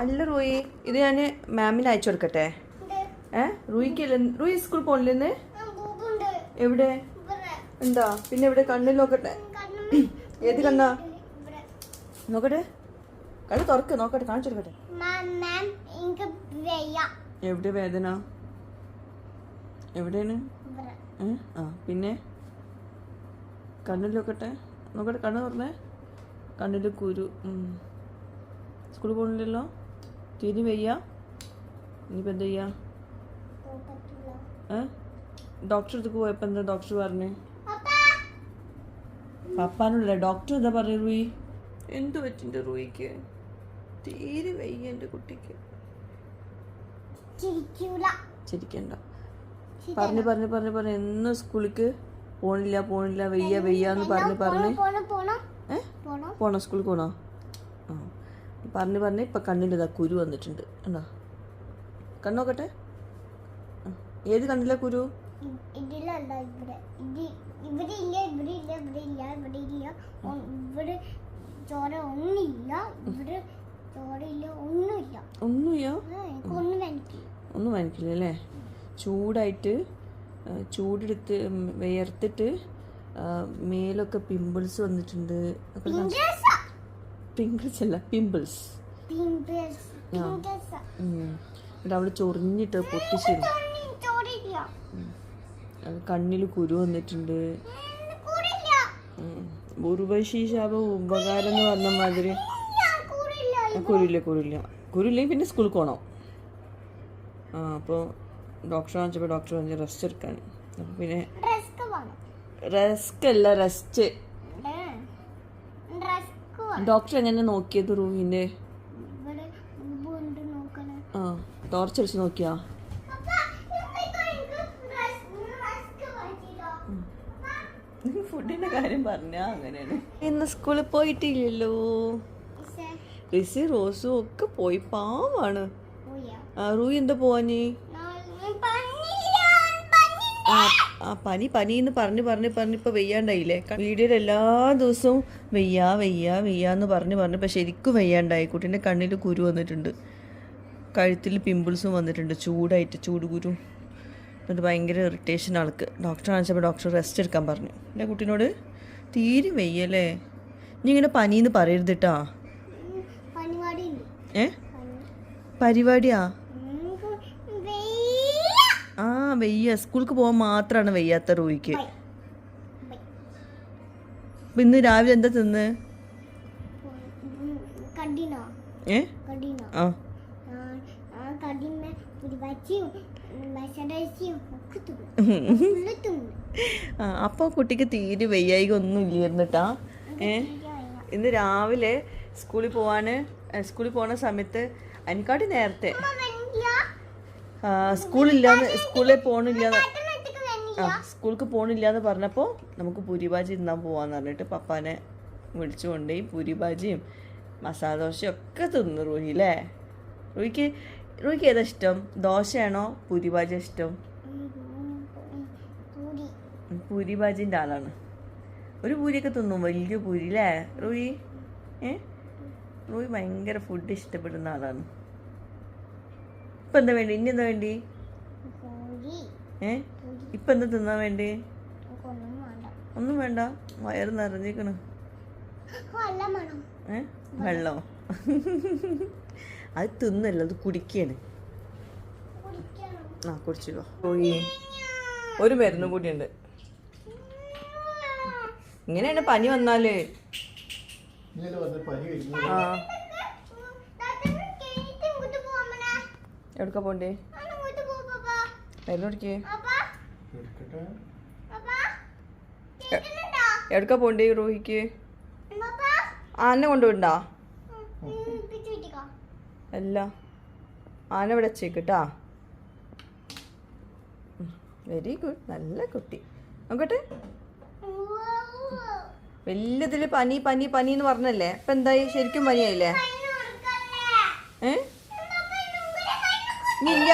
അല്ല റൂയി ഇത് ഞാൻ മാമിന് അയച്ചു കൊടുക്കട്ടെ. ഏ? റൂയിക്ക് റൂയി സ്കൂൾ പോണില്ലെന്ന്? എവിടെ? എന്താ? പിന്നെ എവിടെ? കണ്ണിൽ നോക്കട്ടെ. ഏത് കണ്ണാ? നോക്കട്ടെ. കണ്ണ് തുറക്ക് നോക്കട്ടെ കാണിച്ചു കൊടുക്കട്ടെ. എവിടെ വേദന? എവിടെയാണ്? ഇവിടെ. ആ പിന്നെ? കണ്ണിൽ നോക്കട്ടെ. നോക്കട്ടെ കണ്ണ് തുറന്നേ. കണ്ണിൽ കുരു സ്കൂൾ സ്കൂളിൽ പോകണില്ലല്ലോ തീരെ വയ്യ. ഇനിയിപ്പോൾ എന്താ ചെയ്യാ. ഏ? ഡോക്ടർ അടുത്ത് പോയപ്പോൾ എന്താ ഡോക്ടർ പറഞ്ഞേ? പപ്പാനുള്ള ഡോക്ടർ എന്താ പറഞ്ഞു റൂയി? എന്ത് പറ്റിന്റെ റൂയിക്ക്? തീരെ വയ്യ എന്റെ കുട്ടിക്ക്. ചിരിക്കണ്ട. പറഞ്ഞു പറഞ്ഞു പറഞ്ഞു പറഞ്ഞു. എന്നും സ്കൂളിക്ക് പോണില്ല പോണില്ല വയ്യ വയ്യ എന്ന് പറഞ്ഞു പറഞ്ഞു. പോണോ സ്കൂളിൽ പോണോ? പറഞ്ഞ് പറഞ്ഞ് ഇപ്പം കണ്ണിന്റെ കുരു വന്നിട്ടുണ്ട്. ഉണ്ടോ കണ്ണോക്കട്ടെ. ഏത് കണ്ണിലെ കുരു? ഇ- ഇതിലല്ല ഇവിടെ. ഇത് ഇവിടെ ഇല്ല ഇവിടെ ഇല്ല ഇവിടെ ഇല്ല ഇവിടെ ഇല്ല ഒ- ഇവിടെ ചോര ഒന്നില്ല ഇവിടെ ചോര ഇല്ല ഒന്നുമില്ല. ഒന്നുമില്ല? ആ, എനിക്ക് ഒന്നും വാങ്ങിക്കില്ല അല്ലേ? ചൂടായിട്ട് ചൂടെടുത്ത് വിയർത്തിട്ട് മേലൊക്കെ പിമ്പിൾസ് വന്നിട്ടുണ്ട്. പിങ്കേഴ്സ പിമ്പിൾസ് അല്ല പിമ്പിൾസ് എന്നിട്ട് അവിടെ ചൊറിഞ്ഞിട്ട് പൊട്ടിച്ചിരുന്നു കണ്ണിൽ കുരു വന്നിട്ടുണ്ട്. ഉർവശി ശാപം ഉപകാരം എന്ന് പറഞ്ഞ മാതിരി. കുരില്ല കുരില്ല. കുരുല്ലെങ്കിൽ പിന്നെ സ്കൂളിൽ പോകണം ആ അപ്പോൾ ഡോക്ടർ കാണിച്ചപ്പോൾ ഡോക്ടർ പറഞ്ഞു റെസ്റ്റ് എടുക്കാൻ. അപ്പോൾ പിന്നെ റെസ്ക് അല്ല റെസ്റ്റ് ഡോക്ടർ എങ്ങനെ നോക്കിയത് റൂമിന്റെ? ഇവിടെ ഉണ്ട് നോക്കണേ. ആ ടോർച്ച് അടിച്ച് നോക്കിയാ? ഫുഡിന്റെ കാര്യം പറഞ്ഞാ അങ്ങനെയാണ്. ഇന്ന് സ്കൂളിൽ പോയിട്ടില്ലല്ലോ. റിസി റോസും ഒക്കെ പോയി പാവാണ്. ആ റൂയി എന്താ പോവാഞ്ഞി? ആ ആ പനി പനി എന്ന് പറഞ്ഞ് പറഞ്ഞ് പറഞ്ഞ് ഇപ്പൊ വെയ്യാണ്ടായില്ലേ? വീഡിയോയിൽ എല്ലാ ദിവസവും വെയ്യാ വെയ്യാ വെയ്യാന്ന് പറഞ്ഞ് പറഞ്ഞ് ഇപ്പൊ ശരിക്കും വെയ്യാണ്ടായി. കുട്ടീന്റെ കണ്ണിൽ കുരു വന്നിട്ടുണ്ട്. കഴുത്തിൽ പിമ്പിൾസും വന്നിട്ടുണ്ട്. ചൂടായിട്ട് ചൂട് കുരു. എന്നിട്ട് ഭയങ്കര ഇറിറ്റേഷൻ ആൾക്ക്. ഡോക്ടർ കാണിച്ചപ്പോൾ ഡോക്ടർ റെസ്റ്റ് എടുക്കാൻ പറഞ്ഞു. എന്റെ കുട്ടീനോട് തീരെ വെയ്യല്ലേ? നീ ഇങ്ങനെ പനിന്ന് പറയരുത് കേട്ടാ പരിപാടി ഏ? പരിപാടിയാ വെയ്യ. സ്കൂൾക്ക് പോകാൻ മാത്രമാണ് വെയ്യാത്ത റൂയിക്ക്. അപ്പൊ ഇന്ന് രാവിലെ എന്താ തിന്ന്? അപ്പൊ ഏ? ആ. അപ്പോൾ കുട്ടിക്ക് തീരെ വെയ്യായി ഒന്നും ഇല്ലായിരുന്നിട്ടാ? ഏ? ഇന്ന് രാവിലെ സ്കൂളിൽ പോവാന് സ്കൂളിൽ പോണ സമയത്ത് അതിനെക്കാട്ടി നേരത്തെ സ്കൂളില്ലാന്ന് സ്കൂളിൽ പോണില്ലാന്ന് ആ സ്കൂൾക്ക് പോണില്ലാന്ന് പറഞ്ഞപ്പോൾ നമുക്ക് പൂരി ഭാജി തിന്നാൻ പോവാന്ന് പറഞ്ഞിട്ട് പപ്പാനെ ഈ കൊണ്ടുപോയി പൂരിഭാജിയും മസാല ദോശയും ഒക്കെ തിന്നു റോഹി അല്ലേ റൂഹിക്ക് റൂഹിക്ക് ഏതാ ഇഷ്ടം? ദോശയാണോ പൂരി ഭാജി ഇഷ്ടം? പൂരി. പൂരി ഭാജിന്റെ ആളാണ്. ഒരു പൂരിയൊക്കെ തിന്നും വലിയ പൂരി അല്ലേ റോഹി? ഏ? റോഹി ഭയങ്കര ഫുഡ് ഇഷ്ടപ്പെടുന്ന ആളാണ്. ഇപ്പം എന്താ വേണ്ടി? ഇനി എന്താ വേണ്ടി? ഏ? ഇപ്പം എന്താ തിന്നാൻ വേണ്ടി? ഒന്നും വേണ്ട. വയറ് നിറഞ്ഞേക്കണ ഏ? വെള്ളം? അത് തിന്നല്ല അത് കുടിക്കാണ്. കുടിക്കണം. ആ കുടിച്ചോ റൂയി ഒരു മരുന്നും കൂടിയുണ്ട്. ഇങ്ങനെയാണ് പനി വന്നാൽ. ആ. എവിടക്ക പോണ്ടേ? മരുന്ന് കുടിക്കേ. എടുക്കട്ടെ? എവിടക്ക പോണ്ടേ റോഹിക്ക്? ആന കൊണ്ടുപോണ്ടാ അല്ല. ആന ഇവിടെ വെച്ചേക്കിട്ടാ വെരി ഗുഡ് നല്ല കുട്ടി. നോക്കട്ടെ വലിയതിൽ പനി പനി പനി എന്ന് പറഞ്ഞല്ലേ? ഇപ്പൊ എന്തായി? ശരിക്കും പനിയായില്ലേ? ഏ? നീ ഇല്ല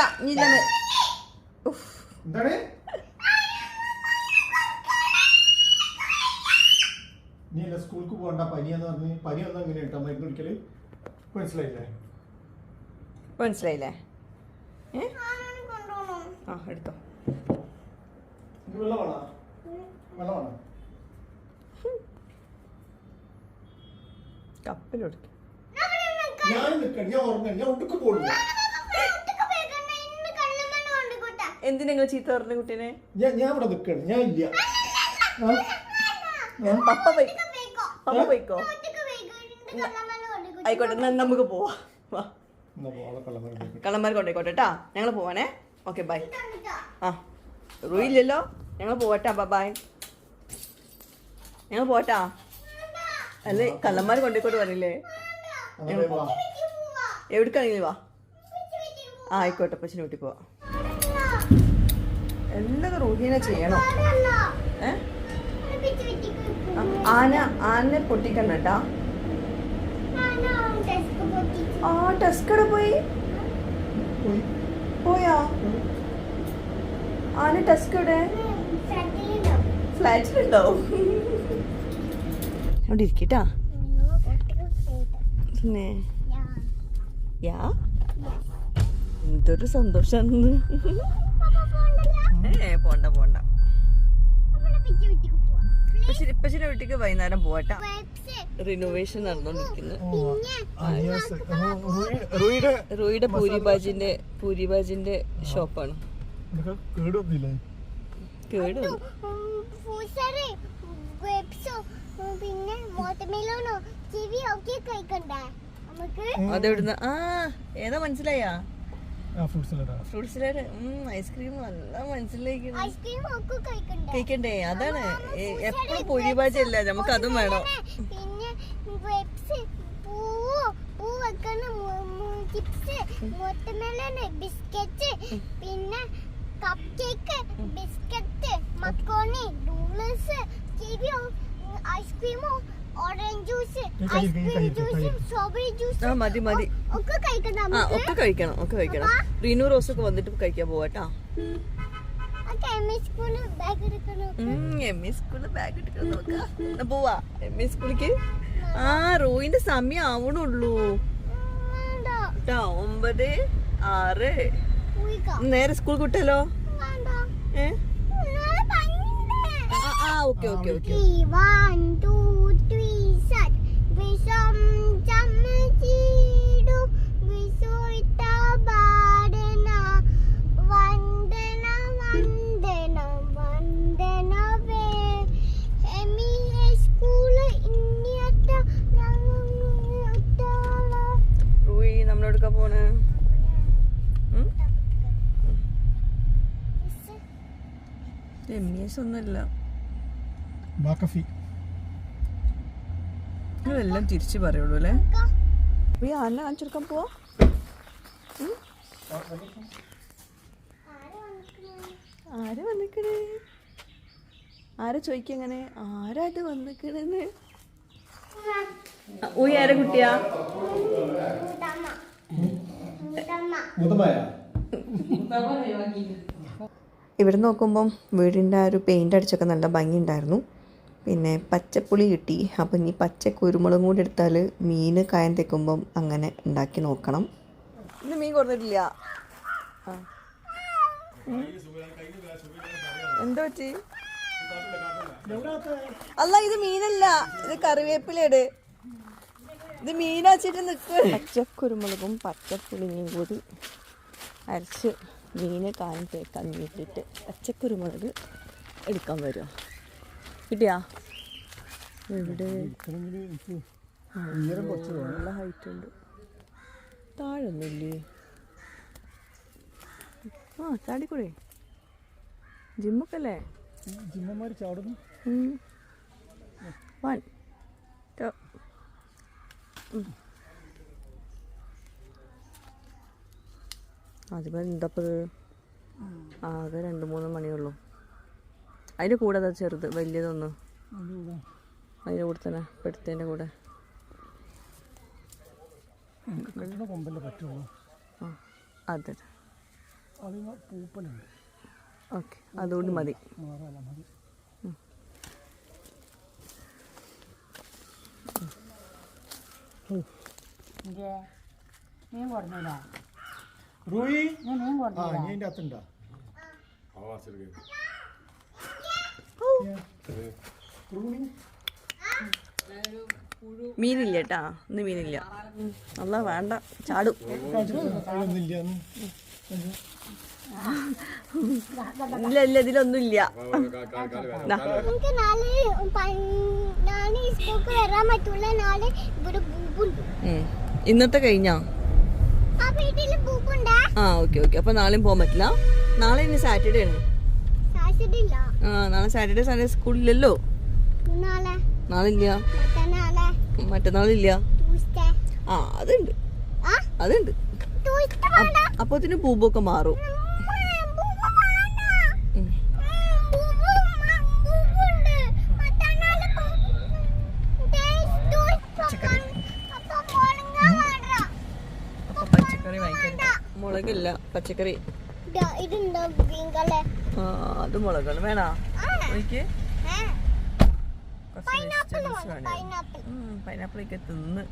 നീ അല്ല സ്കൂൾക്ക് പോകണ്ട പനിയെന്ന് പറഞ്ഞ് പനി വന്നാൽ എങ്ങനെ കേട്ടോ മരുന്ന് കുടിക്കൽ? മനസ്സിലായില്ലേ? മനസ്സിലായില്ലേ? ആ എടുത്തോ. വെള്ളമാണോ വെള്ളമാണോ കപ്പിലൊടുക്കും ഞാൻ നിൽക്കണം ഞാൻ ഉറങ്ങണം ഞാൻ ഒട്ടുക്ക് പോകില്ല എന്തിനാ നിങ്ങൾ ചീത്ത പറഞ്ഞ കുട്ടീനെ? ഞാൻ ഞാൻ ഇവിടെ നിൽക്കണം ഞാൻ ഇല്ല? പപ്പ പോയി. പപ്പ പോയിക്കോ? ആയിക്കോട്ടെ എന്നാ നമുക്ക് പോവാം. കള്ളന്മാർ കൊണ്ടായിക്കോട്ടെ കേട്ടാ ഞങ്ങൾ പോവാണേ. Okay bye. ആ. റൂയില്ലല്ലോ ഞങ്ങൾ പോവട്ടാ ബൈ ഞങ്ങൾ പോട്ടാ അല്ലേ കള്ളന്മാർ കൊണ്ടേക്കോട്ട് പറഞ്ഞില്ലേ? അങ്ങനെ വാ. എവിടേക്കാണെങ്കിലും വാ. ആ ആയിക്കോട്ടെ പച്ചിനെ വീട്ടിൽ പോവാം. എല്ലാം റൂഹീനെ ചെയ്യണം? ഏ? ആന ആനെ പൊട്ടിക്കണ്ട കേട്ടാ ആ ടെസ്കട പോയി പോയി. പോയാ? ആന ടെസ്കടെ ഫ്ലാറ്റിലുണ്ടാവും അവിടെ ഇരിക്കട്ടാ പിന്നെ? യാ. എന്തൊരു സന്തോഷാണെന്ന് ഏ പോണ്ട പോണ്ട. ഇപ്പച്ചിന്റെ വീട്ടിക്ക് വൈകുന്നേരം പോവാട്ടാ. റിനോവേഷൻ റൂയി- റൂയിയുടെ പൂരിബാജിന്റെ പൂരിബാജിന്റെ ഷോപ്പാണ്. കേട് പിന്നെ വാട്ടർമെലോണോ കിവി ഒക്കെ കഴിക്കണ്ടേ? നമുക്ക് അതെവിടുന്ന്? ആ ഏതാ മനസ്സിലായാ? ഫ്രൂട്ട്സിലെ ഐസ്ക്രീം നല്ല മനസ്സിലാക്കണം ഐസ്ക്രീം ഒക്കെ കഴിക്കണ്ടേ? കഴിക്കണ്ടേ? അതാണ്. എപ്പോഴും പൂരിബാജി അല്ല നമുക്ക് അതും വേണം. ബിസ്ക്കറ്റ് പിന്നെ കപ്പ് കേക്ക് ബിസ്ക്കറ്റ് മക്കോണി നൂഡിൽസ് ഐസ്ക്രീമോ മതി മതി. ഒക്കെ കഴിക്കണം ആ ഒക്കെ കഴിക്കണം ഒക്കെ കഴിക്കണം. റീനു റോസ് ഒക്കെ വന്നിട്ട് കഴിക്കാൻ പോവാട്ടാ എം ബാഗ് എടുക്കണം എം ഇ സ്കൂളിൽ ബാഗ് എടുക്കണം നോക്കാം പോവാ എം ഇ സ്കൂളിക്ക് ആ റോയിന്റെ സമയം ആവണുള്ളൂ. ഒമ്പത് ആറ്. പോയിക്കാം. നേരെ സ്കൂൾ കിട്ടല്ലോ വേണ്ട. ഏ? ആ ഓക്കെ ഓക്കെ ഓക്കെ. നമ്മളെടുക്കാൻ പോണ്? എം എസ് ഒന്നുമില്ല നിങ്ങളെല്ലാം തിരിച്ചു പറയുള്ളൂ അല്ലേ? ഈ ആന കാണിച്ചെടുക്കാൻ പോവാ. ആര് വന്നിക്കണേ? ആരാ ചോദിക്കങ്ങനെ ആരാ വന്നിക്കണെന്ന്? ഊയി ആരെ കുട്ടിയാ? ഇവിടെ നോക്കുമ്പം വീടിന്റെ ആ ഒരു പെയിന്റ് അടിച്ചൊക്കെ നല്ല ഭംഗിയുണ്ടായിരുന്നു. പിന്നെ പച്ചപ്പുളി കിട്ടി. അപ്പം ഇനി പച്ച കുരുമുളകും കൂടി എടുത്താൽ മീൻ കായം തെക്കുമ്പം അങ്ങനെ ഉണ്ടാക്കി നോക്കണം. ഇന്ന് മീൻ കൊടുത്തിട്ടില്ല. എന്താ പറ്റി? അല്ല ഇത് മീനല്ല. ഇത് കറിവേപ്പിലയുടെ. ഇത് മീനാച്ചിട്ട് നിൽക്കുക പച്ചക്കുരുമുളകും പച്ചപ്പുളിയും കൂടി അരച്ച് മീന് കായം തേക്കാൻ വേണ്ടിയിട്ട് പച്ചക്കുരുമുളക് എടുക്കാൻ വരുമോ കിട്ടിയാ ഇവിടെ. നല്ല ഹൈറ്റ് ഉണ്ട്. താഴൊന്നുമില്ലേ? ആ ചാടിക്കൂടെ. ജിമ്മൊക്കെ അല്ലേ ജിമ്മന്മാർ ചാടുന്നു വൺ അതിപ്പോൾ എന്താപ്പത്? ആകെ രണ്ട് മൂന്ന് മണിയുള്ളൂ അതിന്റെ കൂടെ അതാ ചെറുത്? വലിയതൊന്ന്? അതിന്റെ കൂടെ. തന്നെ പെടുത്തതിന്റെ കൂടെ. അതെ. ഓക്കെ അതുകൊണ്ട് മതി. മീൻ കൊടുന്നില്ല റൂയി? ഞാൻ മീൻ അതിന്റെ ആ റൂയി മീനില്ല കേട്ടാ ഇന്ന് മീനില്ല. അല്ല വേണ്ട. ചാടും. ഇല്ല ഇല്ല ഇതിലൊന്നും ഇല്ല ഇന്നത്തെ കഴിഞ്ഞാ? ആ ഓക്കെ ഓക്കെ. അപ്പൊ നാളെയും പോകാൻ പറ്റില്ല. നാളെ ഇനി സാറ്റർഡേ ആണ്. സാറ്റർഡേ ആ നാളെ സാറ്റർഡേ സൺഡേ സ്കൂളില്ലല്ലോ? നാളെ നാളെ ഇല്ല മറ്റന്നാളെ. മറ്റന്നാളില്ല? ആ അതുണ്ട്. ആ? അതുണ്ട്. അപ്പൊ അതിന് പൂബൊക്കെ മാറും മുളകില്ല പച്ചക്കറി. ഇതുണ്ടോ ഗ്രീൻ കളർ? അത് മുളകാണ് വേണോ? എനിക്ക്? പൈനാപ്പിൾ ഒക്കെ തിന്ന്.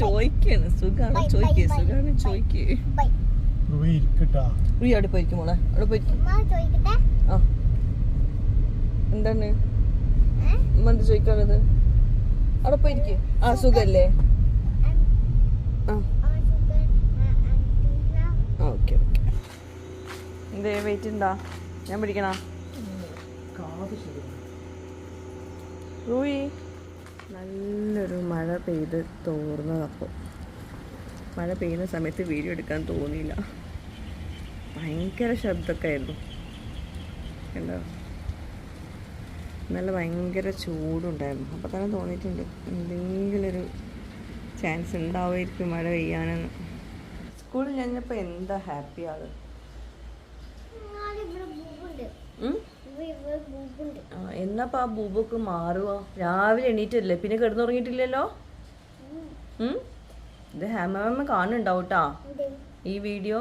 ചോയ്ക്കാണ് സുഖാണ് ചോയ്ക്കേ സുഖാണ് ബൈ. ചോയ്ക്ക്. അവിടെ പോയിരിക്കും മോളെ. അവിടെ പോയിരിക്കും ആ. എന്താണ്? ഉമ്മ ചോദിക്കാനുള്ളത്? അവിടെ പോയിരിക്കും. ആ സുഖല്ലേ? ആ. Okay okay. എന്തേ വെയിറ്റ് ഉണ്ടാ ഞാൻ പിടിക്കണ? റൂയി. നല്ലൊരു മഴ പെയ്ത് തോർന്നതപ്പോൾ മഴ പെയ്യുന്ന സമയത്ത് വീഡിയോ എടുക്കാൻ തോന്നിയില്ല. ഭയങ്കര ശബ്ദമൊക്കെ ആയിരുന്നു കണ്ടോ? നല്ല ഭയങ്കര ചൂടുണ്ടായിരുന്നു. അപ്പോൾ തന്നെ തോന്നിയിട്ടുണ്ട് എന്തെങ്കിലും ഒരു ചാൻസ് ഉണ്ടാവുമായിരിക്കും മഴ പെയ്യാനെന്ന്. സ്കൂളിൽ കഴിഞ്ഞപ്പോൾ എന്താ ഹാപ്പി ആൾ എന്നപ്പോ ആ ബൂബൊക്കെ മാറുക? രാവിലെ എണീറ്റല്ലേ? പിന്നെ കിടന്നുറങ്ങിയിട്ടില്ലല്ലോ? ഇത് ഹാമ കാണുന്നുണ്ടാവും ഈ വീഡിയോ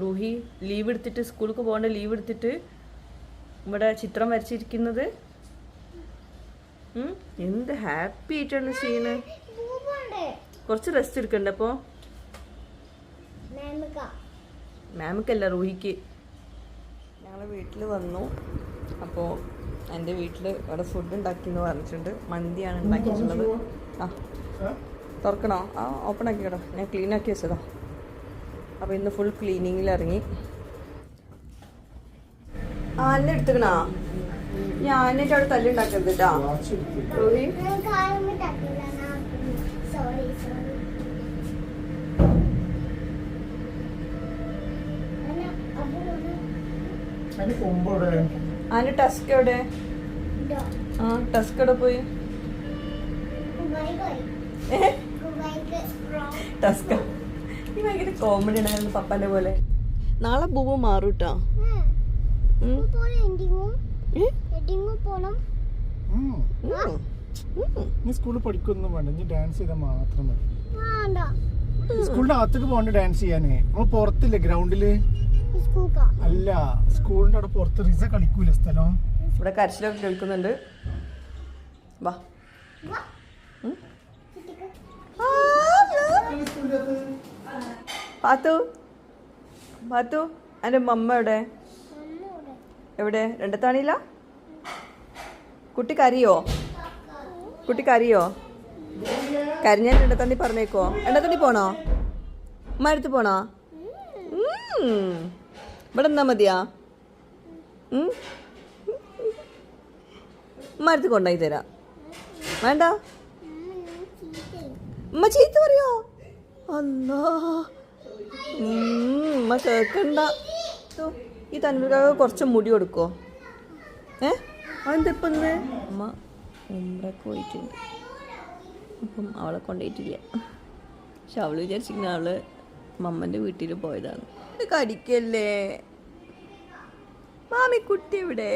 റൂഹി ലീവ് എടുത്തിട്ട് സ്കൂൾക്ക് പോകേണ്ട ലീവ് എടുത്തിട്ട് ഇവിടെ ചിത്രം വരച്ചിരിക്കുന്നത്? എന്ത് ഹാപ്പി ആയിട്ടാണ് ചെയ്യുന്നത് ബൂബുണ്ട് കുറച്ച് റെസ്റ്റ് എടുക്കണ്ട അപ്പോ? മാമക്കല്ല റൂഹിക്ക്. ഞങ്ങൾ വീട്ടിൽ വന്നു. അപ്പോ എന്റെ വീട്ടിൽ ഇവിടെ ഫുഡ് ഉണ്ടാക്കിയെന്ന് പറഞ്ഞിട്ടുണ്ട്. മന്തിയാണ് ഉണ്ടാക്കിയിട്ടുള്ളത്. ആ തുറക്കണോ? ആ ഓപ്പൺ ആക്കിക്കടോ. ഞാൻ ക്ലീൻ ആക്കി വെച്ചതാ. അപ്പോൾ ഇന്ന് ഫുൾ ക്ലീനിങ്ങിൽ ഇറങ്ങി. ആ എന്നെ ഞാൻ എന്നിട്ട് അവിടെ തല്ലുണ്ടാക്കരുത് കേട്ടോ റൂഹി? അതിന് ടസ്ക് എവിടെ? ആ ടസ്ക് എവിടെ പോയി? ടസ്ക ഭയങ്കര കോമഡി ഉണ്ടായിരുന്നു പപ്പാന്റെ പോലെ. നാളെ ബൂബു മാറും കേട്ടോ പോണം. നീ സ്കൂളിൽ പഠിക്കൊന്നും വേണ്ട. നീ ഡാൻസ് ചെയ്താൽ മാത്രം മതി. സ്കൂളിന്റെ അകത്തേക്ക് പോകണ്ട ഡാൻസ് ചെയ്യാനേ. നമ്മൾ പുറത്തില്ലേ ഗ്രൗണ്ടിൽ അല്ല സ്കൂളിന്റെ അവിടെ പുറത്ത് റിസ കളിക്കൂല സ്ഥലം? ഇവിടെ കരച്ചിലൊക്കെ കേൾക്കുന്നുണ്ട്. വാ. ഉം? പാത്തു പാത്തു എന്റെ മമ്മ എവിടെ? എവിടെ? രണ്ടത്താണിയില്ല കുട്ടി കരയോ? കുട്ടി കരയോ? കരഞ്ഞാൽ രണ്ടത്തണ്ണി പറഞ്ഞേക്കോ. രണ്ടത്തണ്ണി പോണോ? ഉമ്മ അടുത്ത് പോണോ. ഇവിടെ നിന്നാ മതിയാ. മരത്ത് കൊണ്ടുപോയി തരാം. വേണ്ട. ഉമ്മ ചീത്ത പറയോ? അല്ലാ ഉമ്മ കേക്കണ്ട. ഈ തന്മൂർക്കാവ് കുറച്ച് മുടി കൊടുക്കോ ഏ? ഇന്ന്? അമ്മ ഉമ്രക്ക് പോയിട്ടുണ്ട്. അപ്പം അവളെ കൊണ്ടുപോയിട്ടില്ല പക്ഷെ അവൾ വിചാരിച്ചിരിക്കുന്ന അവൾ മമ്മന്റെ വീട്ടിൽ പോയതാണ്. കടിക്കല്ലേ? മാമിക്കുട്ടി ഇവിടെ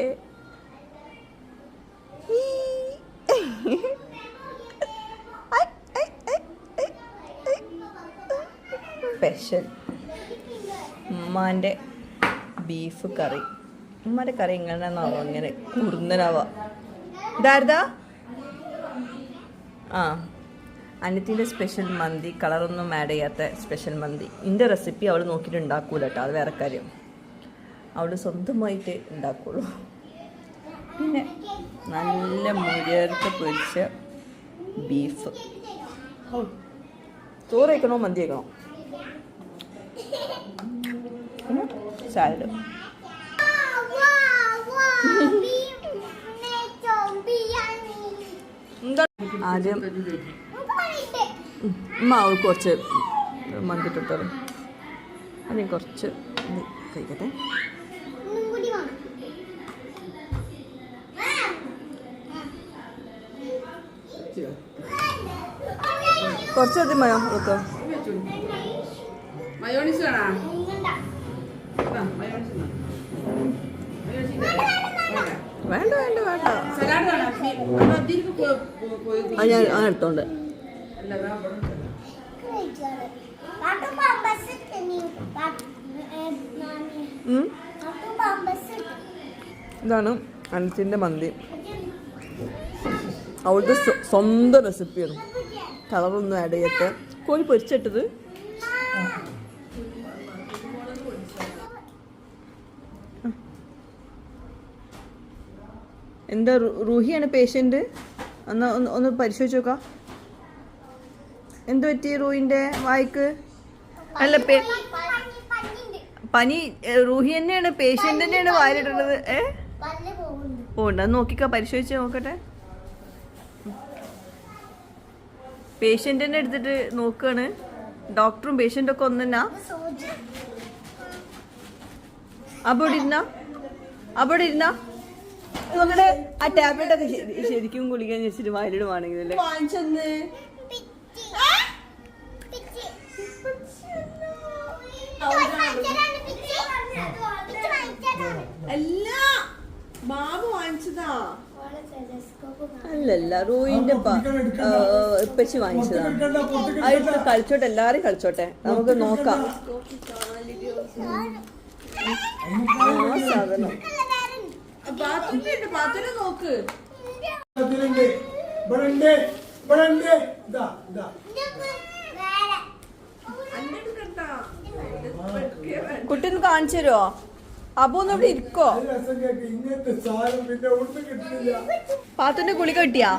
സ്പെഷ്യൽ ഉമ്മാന്റെ ബീഫ് കറി. ഉമ്മാന്റെ കറി എങ്ങനെയാണാവോ അങ്ങനെ കുറുന്നനാവാ ഇതാരതാ? ആ അനിയത്തിന്റെ സ്പെഷ്യൽ മന്തി. കളറൊന്നും ആഡ് ചെയ്യാത്ത സ്പെഷ്യൽ മന്തി. ഇതിന്റെ റെസിപ്പി അവൾ നോക്കിയിട്ട് ഉണ്ടാക്കൂല കേട്ടോ അത് വേറെ കാര്യം. അവൾ സ്വന്തമായിട്ട് ഉണ്ടാക്കുള്ളൂ പിന്നെ നല്ല മുരർത്ത് പൊരിച്ച ബീഫ്. ചോറ് കഴിക്കണോ മന്തി കഴിക്കണോ? എന്താ? ആദ്യം മാവ് കുറച്ച് മന്തി ഇട്ടിട്ടത് ആദ്യം കുറച്ച് ഇത് കഴിക്കട്ടെ. കുറച്ച് അധികം മയോ അവൾക്ക്. മയോണിസ് വേണോ? വേണ്ട വേണ്ട വേണ്ട. ആ ഞാൻ എടുത്തോണ്ട്. ഇതാണ് അനത്തിന്റെ മന്തി. അവളുടെ സ്വ- സ്വന്തം റെസിപ്പിയാണ് കളറൊന്നും ആഡ് ചെയ്യട്ടെ കോഴി പൊരിച്ചിട്ടത്? എന്താ റൂഹിയാണ് പേഷ്യന്റ് ഒന്ന് ഒന്ന് ഒന്ന് പരിശോധിച്ച് നോക്കാം. എന്ത് പറ്റി റൂഹിന്റെ വായിക്ക്? അല്ല പേ പനി റൂഹി തന്നെയാണ് പേഷ്യന്റ് തന്നെയാണ് വായിലിട്ടുള്ളത് ഏ? പോണ്ട അത് നോക്കിക്കാ പരിശോധിച്ച് നോക്കട്ടെ. പേഷ്യന്റ് തന്നെ എടുത്തിട്ട് നോക്കുകയാണ് ഡോക്ടറും പേഷ്യന്റും ഒക്കെ ഒന്നെന്നാ അവിടെ ഇരുന്ന? അവിടെ ഇരുന്ന? നമ്മുടെ ആ ടാബ്ലറ്റ് ഒക്കെ ശരിക്കും കുളിക്കാൻ വെച്ചിട്ട് വായിലിടുവാണെങ്കിൽ അല്ലേ? വാങ്ങിച്ചെന്ന്. ബാബു വാങ്ങിച്ചതാ. അല്ലല്ല റൂയിന്റെ ഇപ്പച്ചി വാങ്ങിച്ചതാണ്. അതിട്ട് കളിച്ചോട്ടെ എല്ലാരും കളിച്ചോട്ടെ. നമുക്ക് നോക്കാം. ആ സാധനം. ബാത്റൂമിലുണ്ട് ബാത്റൂമിൽ നോക്ക്. ഇതിലുണ്ട്. ഇവിടെ ഉണ്ട്. ഇവിടെ ഉണ്ട്. ഇതാ, ഇതാ. കുട്ടിന്ന് കാണിച്ചു തരുമോ അപ്പൊ ഒന്ന് ഇവിടെ ഇരിക്കോ? പാത്തുന്റെ കുളി കിട്ടിയാ?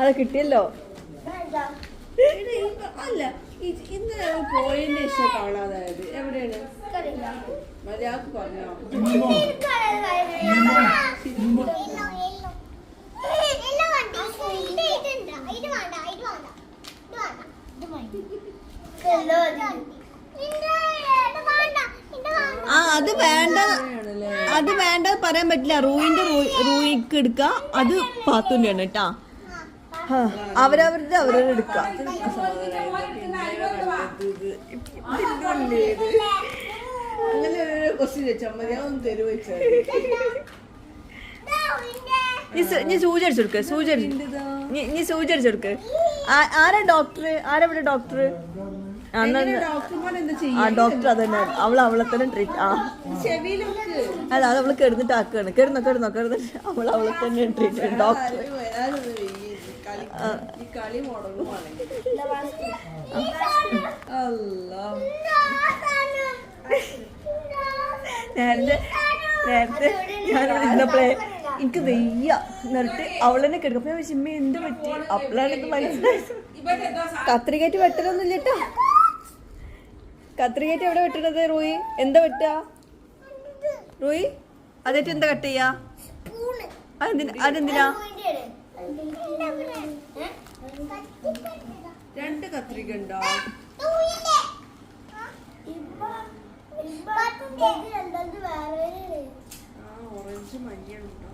അത് കിട്ടിയല്ലോ. അല്ല. ഇന്ന് ഞങ്ങൾ പോയതിന്റെ ശേഷം കാണാതായത്. എവിടെയാണ്? മര്യാദയ്ക്ക് പറഞ്ഞോ. ആ അത് വേണ്ട. അത് വേണ്ട പറയാൻ പറ്റില്ല. റൂയിന്റെ റൂയിക്ക് എടുക്ക. അത് പാത്തുണ്ടാണ് കേട്ടാ. അവരവരുടെ അവരവരുടെ എടുക്ക അങ്ങനെ ഒരു ക്വസ്റ്റ്യൻ വെച്ചാൽ മതി. അതൊന്ന് തരുവ നീ നീ സൂചി അടിച്ചെടുക്ക് സൂചി നീ നീ സൂചി അടിച്ചെടുക്ക് ആ- ആരാ ഡോക്ടർ ആരാ ഇവിടെ ഡോക്ടർ ഡോക്ടർമാർ ആ ഡോക്ടർ അതന്നെ. അവൾ അവളെ തന്നെ ട്രീറ്റ് ആ. അല്ല അത് അവൾ കിടന്നിട്ട് ആക്കുകയാണ് കിടന്നോ കിടന്നോ കിടന്നിട്ട് അവൾ അവളെ തന്നെ ട്രീറ്റ് ഡോക്ടർ നേരത്തെ എനിക്ക് വെയ്യ. എന്നിട്ട് അവളെന്നെ കിടക്കും. ഞാൻ ചിമ്മ "ഇമ്മേ, എന്ത് പറ്റി? അപ്പോഴാണ് ഇത് മനസ്സിലായത്. കത്രികേറ്റ് വെട്ടലൊന്നുമില്ല കേട്ടോ കത്രികേറ്റ് എവിടെ വെട്ടണത് റോയി? എന്താ വെട്ടുക റോയി അതേറ്റ് എന്താ കട്ട് ചെയ്യാ? അതെന്തിനാ അതെന്തിനാ? രണ്ട് കത്രിക ഉണ്ടോ? ആ ഓറഞ്ച് മഞ്ഞ ഉണ്ടോ?